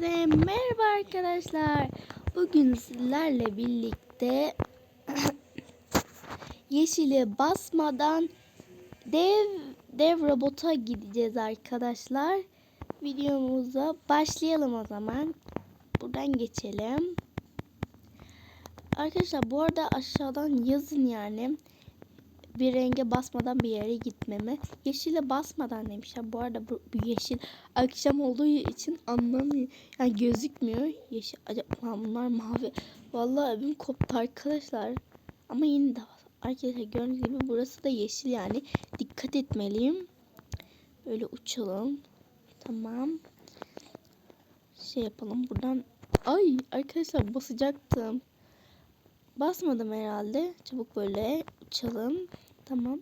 Hepinize merhaba arkadaşlar. Bugün sizlerle birlikte yeşili basmadan dev dev robota gideceğiz arkadaşlar. Videomuza başlayalım o zaman. Buradan geçelim. Arkadaşlar bu arada aşağıdan yazın yani bir renge basmadan bir yere gitmemi. Yeşile basmadan demişler. Bu arada bu, bu yeşil akşam olduğu için anlamıyor. Yani gözükmüyor. Yeşil. Acaba bunlar mavi. Vallahi öbüm koptu arkadaşlar. Ama yine de arkadaşlar gördüğünüz gibi burası da yeşil yani. Dikkat etmeliyim. Böyle uçalım. Tamam. Şey yapalım buradan. Ay arkadaşlar basacaktım. Basmadım herhalde. Çabuk böyle uçalım. Tamam.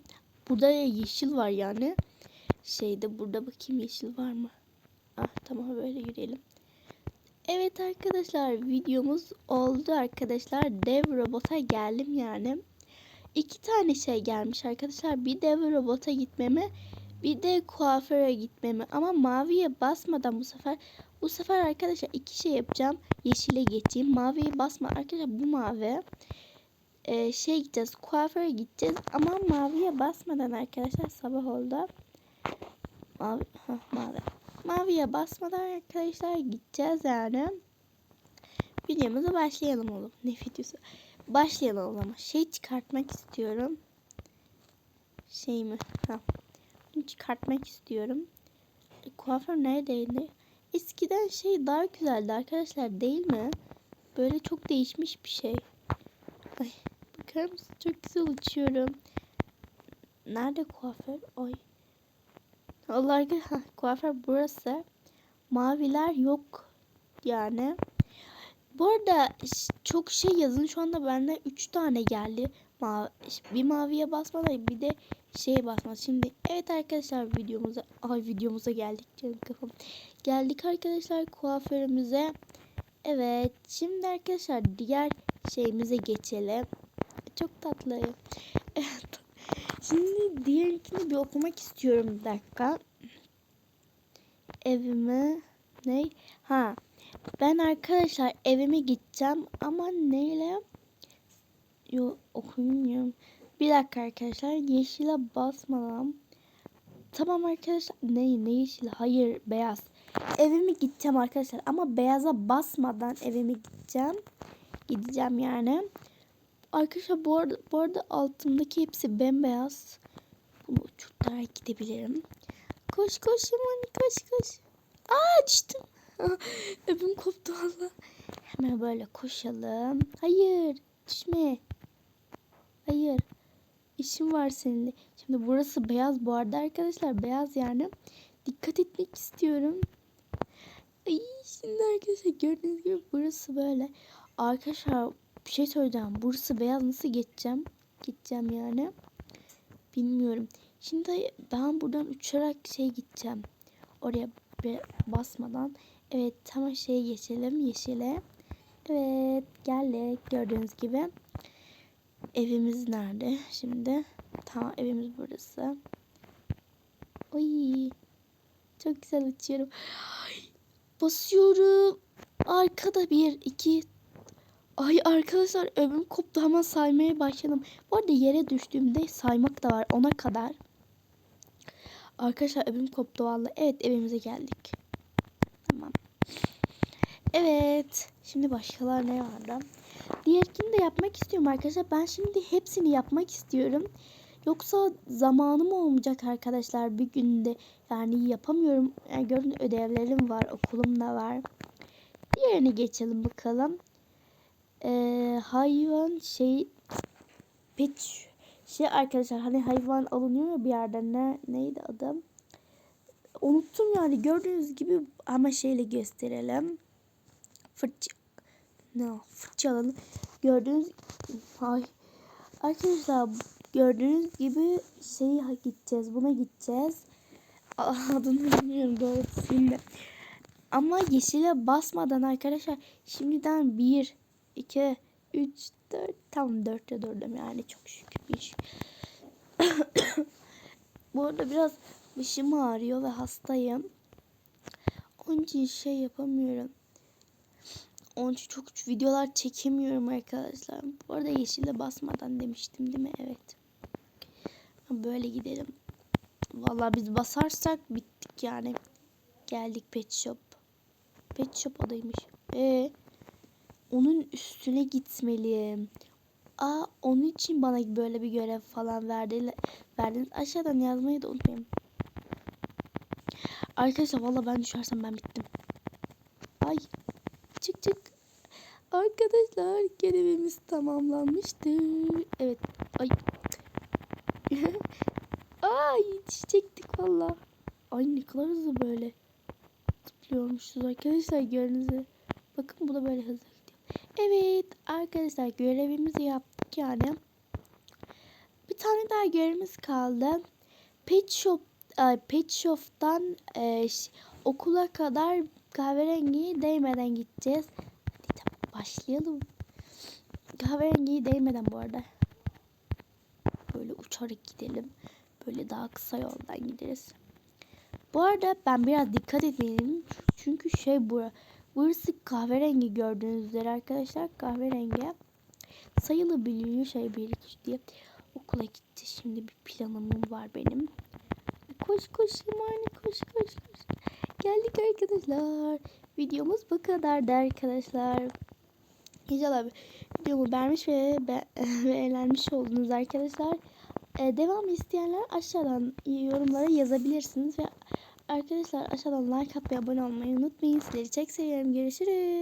Burada yeşil var yani. Şeyde burada bakayım yeşil var mı? Ah tamam böyle yürüyelim. Evet arkadaşlar videomuz oldu arkadaşlar. Dev robota geldim yani. İki tane şey gelmiş arkadaşlar. Bir dev robota gitmeme bir de kuaföre gitmeme. Ama maviye basmadan bu sefer bu sefer arkadaşlar iki şey yapacağım. Yeşile geçeyim. Maviye basma. Arkadaşlar bu mavi e, şey gideceğiz. Kuaföre gideceğiz. Ama maviye basmadan arkadaşlar sabah oldu. Mavi, ha, mavi. Maviye basmadan arkadaşlar gideceğiz yani. Videomuza başlayalım oğlum. Ne videosu? Başlayalım o zaman. Şey çıkartmak istiyorum. Şey mi? Ha. Çıkartmak istiyorum. E, kuaför neredeydi? Eskiden şey daha güzeldi arkadaşlar değil mi? Böyle çok değişmiş bir şey. Ay bakar mısın? Çok güzel uçuyorum. Nerede kuaför? Ay. Allah kuaför burası. Maviler yok yani. Bu arada çok şey yazın. Şu anda bende 3 tane geldi. Ma bir maviye basmadan bir de şeye basmaz. Şimdi evet arkadaşlar videomuza ay videomuza geldik canım kafam. Geldik arkadaşlar kuaförümüze. Evet şimdi arkadaşlar diğer şeyimize geçelim. Çok tatlı. Şimdi diğerkini bir okumak istiyorum bir dakika. Evime ne? Ha. Ben arkadaşlar evime gideceğim ama neyle? Yok okuyamıyorum. Bir dakika arkadaşlar yeşile basmadan. Tamam arkadaşlar. Ne ne yeşil? Hayır beyaz. Evime gideceğim arkadaşlar ama beyaza basmadan evime gideceğim. Gideceğim yani. Arkadaşlar bu arada, bu arada altımdaki hepsi bembeyaz. Bunu uçurtarak gidebilirim. Koş koş Yaman koş koş. Aa düştüm. Öbüm koptu valla. Hemen böyle koşalım. Hayır düşme. Hayır. İşim var seninle. Şimdi burası beyaz bu arada arkadaşlar. Beyaz yani. Dikkat etmek istiyorum. Ay şimdi arkadaşlar gördüğünüz gibi burası böyle. Arkadaşlar bir şey söyleyeceğim. Burası beyaz nasıl geçeceğim? Gideceğim yani. Bilmiyorum. Şimdi ben buradan uçarak şey gideceğim. Oraya basmadan. Evet tamam şeye geçelim. Yeşile. Evet geldik. Gördüğünüz gibi. Evimiz nerede? Şimdi tamam evimiz burası. Oy. Çok güzel uçuyorum. Ay, basıyorum. Arkada bir, iki, Ay arkadaşlar ömrüm koptu hemen saymaya başladım. Bu arada yere düştüğümde saymak da var ona kadar. Arkadaşlar ömrüm koptu valla. Evet evimize geldik. Tamam. Evet. Şimdi başkalar ne vardı? Diğerkini de yapmak istiyorum arkadaşlar. Ben şimdi hepsini yapmak istiyorum. Yoksa zamanım olmayacak arkadaşlar bir günde. Yani yapamıyorum. Yani görün ödevlerim var. Okulum da var. Diğerini geçelim bakalım e, hayvan şey pet şey arkadaşlar hani hayvan alınıyor ya bir yerden ne neydi adam? Unuttum yani gördüğünüz gibi ama şeyle gösterelim. Fırça no fırçalanı gördüğünüz ay arkadaşlar gördüğünüz gibi şeyi gideceğiz buna gideceğiz. Adını bilmiyorum doğrusu şimdi ama yeşile basmadan arkadaşlar şimdiden bir 2, 3, 4. Tam 4'te 4'üm yani çok şükür bir iş. Bu arada biraz başım ağrıyor ve hastayım. Onun için şey yapamıyorum. Onun için çok videolar çekemiyorum arkadaşlar. Bu arada yeşile basmadan demiştim değil mi? Evet. Böyle gidelim. Vallahi biz basarsak bittik yani. Geldik pet shop. Pet shop odaymış. Ee, onun üstüne gitmeliyim. Aa onun için bana böyle bir görev falan verdi, verdiniz. Aşağıdan yazmayı da unutmayın. Arkadaşlar valla ben düşersem ben bittim. Ay çık çık. Arkadaşlar görevimiz tamamlanmıştır. Evet. Ay. Ay yetişecektik valla. Ay ne kadar hızlı böyle. Zıplıyormuşuz arkadaşlar gördüğünüzde. Bakın bu da böyle hızlı. Evet arkadaşlar görevimizi yaptık yani. Bir tane daha görevimiz kaldı. Pet Shop e, Pet Shop'tan e, okula kadar kahverengiye değmeden gideceğiz. Hadi tamam başlayalım. Kahverengiye değmeden bu arada. Böyle uçarak gidelim. Böyle daha kısa yoldan gideriz. Bu arada ben biraz dikkat etmeliyim. Çünkü şey bura. Burası kahverengi gördüğünüz üzere arkadaşlar. Kahverengi. Sayılı biliniyor şey 1 2 diye. Okula gitti. Şimdi bir planım var benim. Koş koş Simani koş koş koş. Geldik arkadaşlar. Videomuz bu kadardı arkadaşlar. İnşallah videomu beğenmiş ve, be ve eğlenmiş oldunuz arkadaşlar. Ee, devam isteyenler aşağıdan yorumlara yazabilirsiniz ve arkadaşlar aşağıdan like atmayı abone olmayı unutmayın. Sizleri çok seviyorum. Görüşürüz.